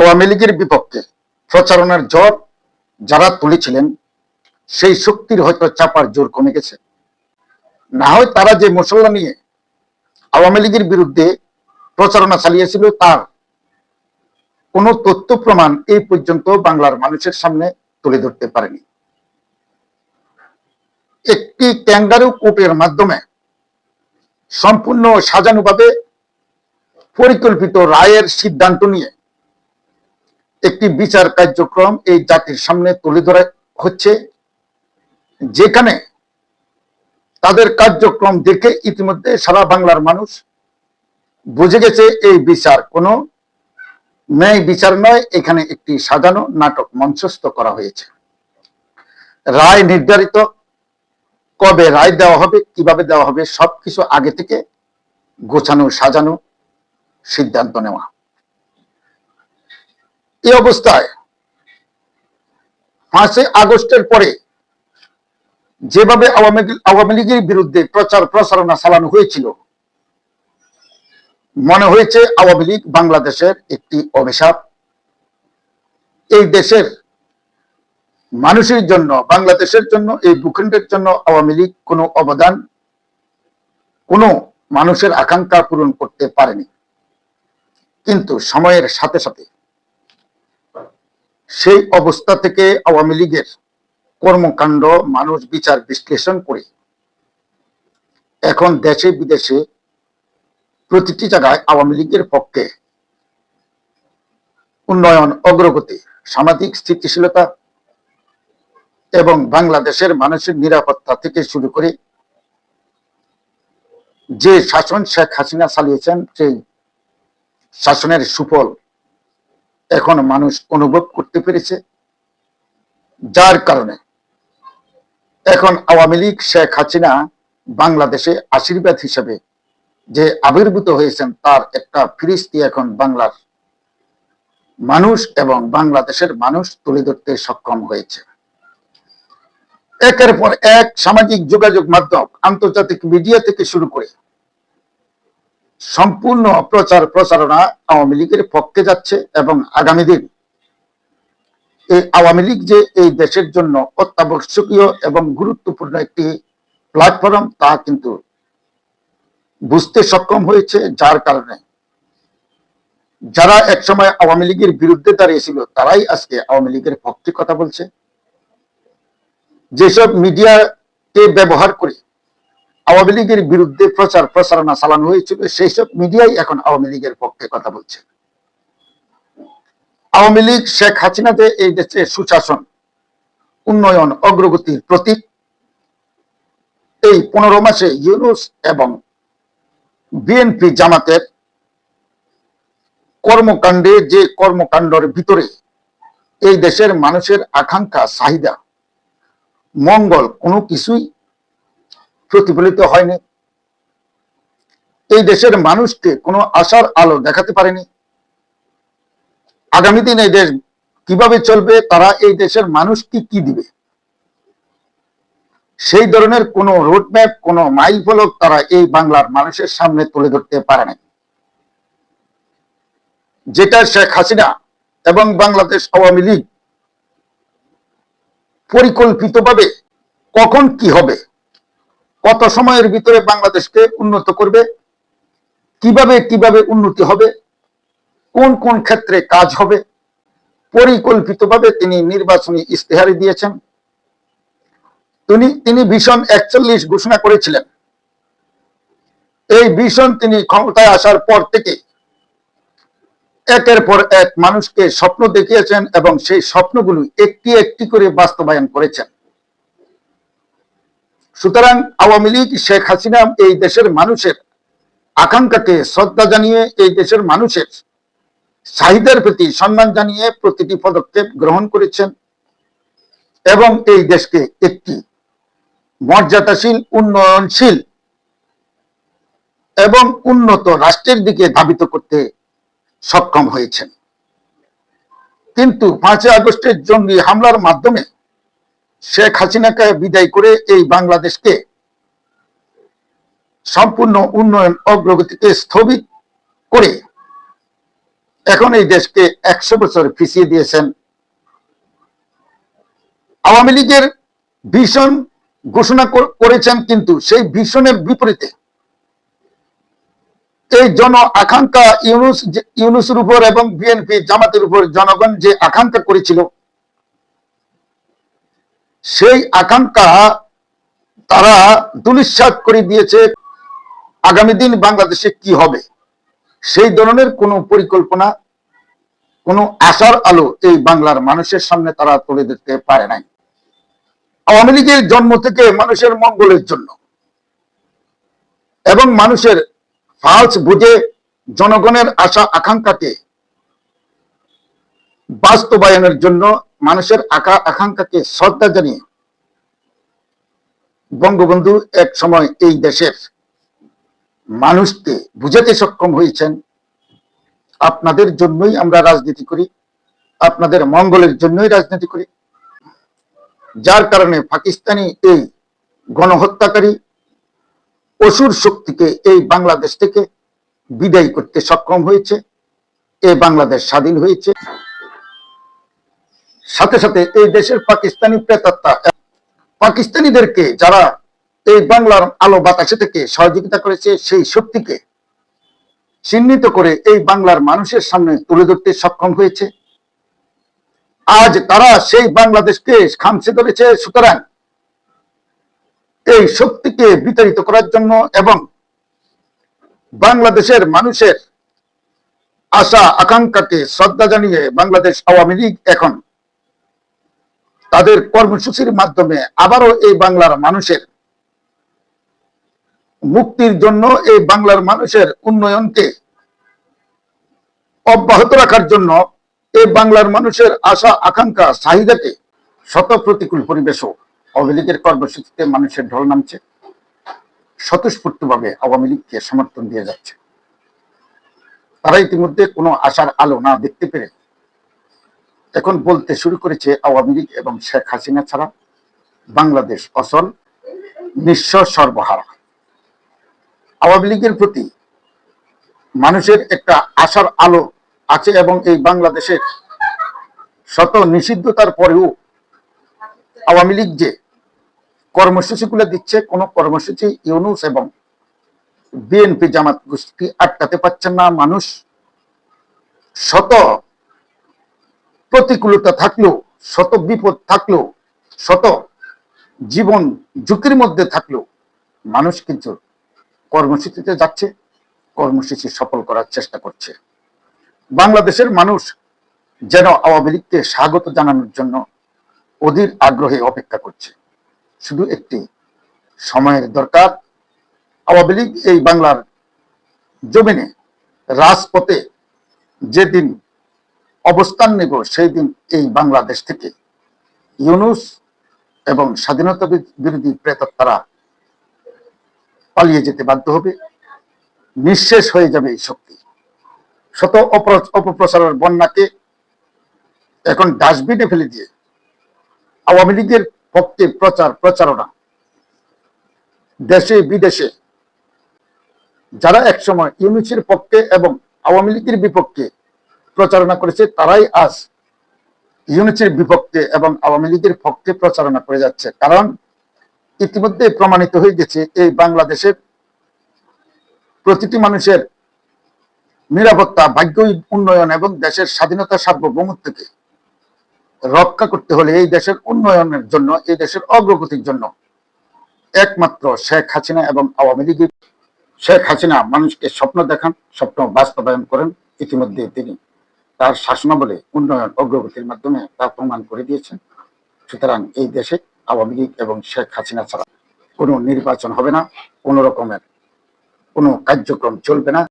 আওয়ামী লীগের বিপক্ষে প্রচারণার জ্বর যারা তুলেছিলেন, সেই শক্তির হয়তো চাপার জোর কমে গেছে। না হয় তারা যে মুসল্লা নিয়ে আওয়ামী লীগের বিরুদ্ধে প্রচারণা চালিয়েছিল, তার কোন তথ্য প্রমাণ এই পর্যন্ত বাংলার মানুষের সামনে তুলে ধরতে পারেনি। একটি ক্যাঙ্গারু কোপের মাধ্যমে সম্পূর্ণ সাজানুভাবে পরিকল্পিত রায়ের সিদ্ধান্ত নিয়ে একটি বিচার কার্যক্রম এই জাতির সামনে তুলে ধরা হচ্ছে, যেখানে তাদের কার্যক্রম দেখে ইতিমধ্যে সারা বাংলার মানুষ বুঝে গেছে এই বিচার কোনো ন্যায় বিচার নয়, এখানে একটি সাজানো নাটক মঞ্চস্থ করা হয়েছে। রায় নির্ধারিত, কবে রায় দেওয়া হবে, কীভাবে দেওয়া হবে, সবকিছু আগে থেকে গোছানো, সাজানো সিদ্ধান্ত নেওয়া। এই অবস্থায় পাঁচই আগস্টের পরে যেভাবে আওয়ামী আওয়ামী লীগের বিরুদ্ধে প্রচার প্রচারণা চালানো হয়েছিল, মনে হয়েছে আওয়ামী লীগ বাংলাদেশের একটি অভিশাপ। এই দেশের মানুষের জন্য, বাংলাদেশের জন্য, এই ভূখণ্ডের জন্য আওয়ামী লীগ কোনো অবদান, কোনো মানুষের আকাঙ্ক্ষা পূরণ করতে পারেনি। কিন্তু সময়ের সাথে সাথে সেই অবস্থা থেকে আওয়ামী লীগের কর্মকাণ্ড মানুষ বিচার বিশ্লেষণ করে। এখন দেশে বিদেশে প্রতিটি জায়গায় আওয়ামী লীগের পক্ষে উন্নয়ন, অগ্রগতি, সামাজিক স্থিতিশীলতা এবং বাংলাদেশের মানুষের নিরাপত্তা থেকে শুরু করে যে শাসন শেখ হাসিনা চালিয়েছেন, সেই শাসনের সুফল এখন মানুষ অনুভব করতে পেরেছে। যার কারণে এখন আওয়ামী লীগ শেখ হাসিনা বাংলাদেশে আশীর্বাদ হিসেবে যে আবির্ভূত হয়েছেন, তার একটা ফিরিস্তি এখন বাংলার মানুষ এবং বাংলাদেশের মানুষ তুলে ধরতে সক্ষম হয়েছে। একের পর এক সামাজিক যোগাযোগ মাধ্যম, আন্তর্জাতিক মিডিয়া থেকে শুরু করে সম্পূর্ণ প্রচার প্রচারণা আওয়ামী লীগের পক্ষে যাচ্ছে এবং আগামী দিন এই আওয়ামী লীগ যে এই দেশের জন্য অত্যাবশ্যকীয় এবং গুরুত্বপূর্ণ একটি প্ল্যাটফর্ম তা কিন্তু বুঝতে সক্ষম হয়েছে যার কারণে। যারা একসময় আওয়ামী লীগের বিরুদ্ধে দাঁড়িয়েছিল, তারাই আজকে আওয়ামী লীগের পক্ষে কথা বলছে। যেসব মিডিয়াকে ব্যবহার করে আওয়ামী লীগের বিরুদ্ধে প্রচার প্রচারণা চালানো হয়েছিল সেই সব মিডিয়াই এখন আওয়ামী লীগের পক্ষে কথা বলছে। আওয়ামী লীগ, শেখ হাসিনাতে এই দেশে সুশাসন, উন্নয়ন, অগ্রগতির প্রতীক। এই পনেরো মাসে ইউনুস এবং বিএনপি জামাতের কর্মকাণ্ডে যে কর্মকাণ্ডের ভিতরে এই দেশের মানুষের আকাঙ্ক্ষা, চাহিদা, মঙ্গল, কোনো কিছুই প্রতিফলিত হয়নি। এই দেশের মানুষকে কোনো আশার আলো দেখাতে পারেনি। আগামী দিন এই দেশ কীভাবে চলবে, তারা এই দেশের মানুষকে কি দিবে? সেই ধরনের কোন রোডম্যাপ কোন মাইল ফলক তারা এই বাংলার মানুষের সামনে তুলে ধরতে পারে না যেটা শেখ হাসিনা এবং বাংলাদেশ আওয়ামী লীগ পরিকল্পিতভাবে কখন কি হবে কত সময়ের ভিতরে বাংলাদেশকে উন্নত করবে? কীভাবে কীভাবে উন্নতি হবে? কোন কোন ক্ষেত্রে কাজ হবে? পরিকল্পিতভাবে তিনি নির্বাচনী ইস্তেহারি দিয়েছেন। তিনি তিনি ভীষণ একচল্লিশ ঘোষণা করেছিলেন। এই ভীষণ তিনি ক্ষমতায় আসার পর থেকে একের পর এক মানুষকে স্বপ্ন দেখিয়েছেন এবং সেই স্বপ্নগুলো একটি একটি করে বাস্তবায়ন করেছেন। সুতরাং আওয়ামী লীগ, শেখ হাসিনা এই দেশের মানুষের আকাঙ্ক্ষাকে শ্রদ্ধা জানিয়ে এই দেশের মানুষের চাহিদার প্রতি সম্মান জানিয়ে প্রতিটি পদক্ষেপ গ্রহণ করেছেন এবং এই দেশকে একটি মর্যাদাশীল, উন্নয়নশীল এবং উন্নত রাষ্ট্রের দিকে ধাবিত করতে সক্ষম হয়েছেন। কিন্তু পাঁচই আগস্টের জঙ্গি হামলার মাধ্যমে শেখ হাসিনাকে বিদায় করে এই বাংলাদেশকে সম্পূর্ণ উন্নয়ন অগ্রগতিকে স্থগিত করে এখন এই দেশকে একশো বছর পিছিয়ে দিয়েছেন। আওয়ামী লীগের ভীষণ ঘোষণা করেছেন কিন্তু সেই ভীষণের বিপরীতে এই জন আকাঙ্ক্ষা ইউনুস ইউনুসের উপর এবং বিএনপি জামাতের উপর জনগণ যে আকাঙ্ক্ষা করেছিল সেই আকাঙ্ক্ষা তারা দুলিশ্বাস করে দিয়েছে, আগামী দিন বাংলাদেশে কি হবে? সেই ধরনের কোনো পরিকল্পনা, কোনো আশার আলো এই বাংলার মানুষের সামনে তারা তুলে দিতে পারে নাই। আওয়ামী লীগের জন্ম থেকে মানুষের মঙ্গলের জন্য এবং মানুষের ফালস বুঝে জনগণের আশা, আকাঙ্ক্ষাকে বাস্তবায়নের জন্য মানুষের আকা আকাঙ্ক্ষাকে শ্রদ্ধা জানিয়ে বঙ্গবন্ধু এক সময় এই দেশের মানুষকে বুঝাতে সক্ষম হয়েছেন। আপনাদের জন্যই আমরা রাজনীতি করি, আপনাদের মঙ্গলের জন্যই রাজনীতি করি। যার কারণে পাকিস্তানি এই গণহত্যাকারী অসুর শক্তিকে এই বাংলাদেশ থেকে বিদায় করতে সক্ষম হয়েছে। এই বাংলাদেশ স্বাধীন হয়েছে। সাথে সাথে এই দেশের পাকিস্তানি প্রেতাত্মা পাকিস্তানিদেরকে যারা এই বাংলার আলো বাতাসে থেকে সহযোগিতা করেছে, সেই শক্তিকে চিহ্নিত করে এই বাংলার মানুষের সামনে তুলে ধরতে সক্ষম হয়েছে। আজ তারা সেই বাংলাদেশকে খামছে ধরেছে, সুতরাং এই শক্তিকে বিতাড়িত করার জন্য এবং বাংলাদেশের মানুষের আশা, আকাঙ্ক্ষাকে শ্রদ্ধা জানিয়ে বাংলাদেশ আওয়ামী লীগ এখন তাদের কর্মসূচির মাধ্যমে আবারও এই বাংলার মানুষের মুক্তির জন্য এই বাংলার মানুষের উন্নয়নকে অব্যাহত রাখার জন্য এই বাংলার মানুষের আশা, আকাঙ্ক্ষা, চাহিদাকে শত প্রতিকূল পরিবেশও আওয়ামী লীগের কর্মসূচিতে মানুষের ঢল নামছে, স্বতঃস্ফূর্তভাবে আওয়ামী লীগকে সমর্থন দিয়ে যাচ্ছে। তারা ইতিমধ্যে কোনো আশার আলো না দেখতে পেরে এখন বলতে শুরু করেছে আওয়ামী লীগ এবং শেখ হাসিনা ছাড়া বাংলাদেশ অচল নিঃস্ব সর্বহারা। আওয়ামী লীগের প্রতি মানুষের একটা আশার আলো আছে এবং এই বাংলাদেশের শত নিষিদ্ধতার পরেও আওয়ামী লীগ যে কর্মসূচিগুলো দিচ্ছে, কোন কর্মসূচি ইউনুস এবং বিএনপি জামাত গোষ্ঠী আটকাতে পারছেন না। মানুষ শত প্রতিকূলতা থাকলেও শত বিপদ থাকলেও, শত জীবন ঝুঁকির মধ্যে থাকলেও মানুষ কিন্তু কর্মসূচিতে যাচ্ছে, কর্মসূচি সফল করার চেষ্টা করছে। বাংলাদেশের মানুষ যেন আওয়ামী লীগকে স্বাগত জানানোর জন্য অধীর আগ্রহে অপেক্ষা করছে। শুধু একটি সময়ের দরকার। আওয়ামী লীগ এই বাংলার জমিনে, রাজপথে যেদিন অবস্থান নেব সেই দিন এই বাংলাদেশ থেকে। ইউনুস এবং স্বাধীনতা বিরোধী প্রেতাত্মারা পালিয়ে যেতে বাধ্য হবে। নিঃশেষ হয়ে যাবে এই শক্তি। শত অপপ্রচারের বন্যাকে এখন ডাস্টবিনে ফেলে দিয়ে আওয়ামী লীগের পক্ষে প্রচার প্রচারণা। দেশে বিদেশে যারা একসময় ইউনুসের পক্ষে এবং আওয়ামী লীগের বিপক্ষে প্রচারণা করেছে, তারাই আজ ইউনিসের বিপক্ষে এবং আওয়ামী লীগের পক্ষে প্রচারণা করে যাচ্ছে। কারণ ইতিমধ্যে প্রমাণিত হয়ে গেছে, এই বাংলাদেশের প্রতিটি মানুষের নিরাপত্তা, ভাগ্য, উন্নয়ন এবং দেশের স্বাধীনতা সার্বভৌমত্বকে রক্ষা করতে হলে এই দেশের উন্নয়নের জন্য, এই দেশের অগ্রগতির জন্য একমাত্র শেখ হাসিনা এবং আওয়ামী লীগের শেখ হাসিনা মানুষকে স্বপ্ন দেখান, স্বপ্ন বাস্তবায়ন করেন। ইতিমধ্যে তিনি তার শাসনাবলে উন্নয়ন অগ্রগতির মাধ্যমে তা প্রমাণ করে দিয়েছেন। সুতরাং এই দেশে আওয়ামী লীগ এবং শেখ হাসিনা ছাড়া কোনো নির্বাচন হবে না, কোনো রকমের কোনো কার্যক্রম চলবে না।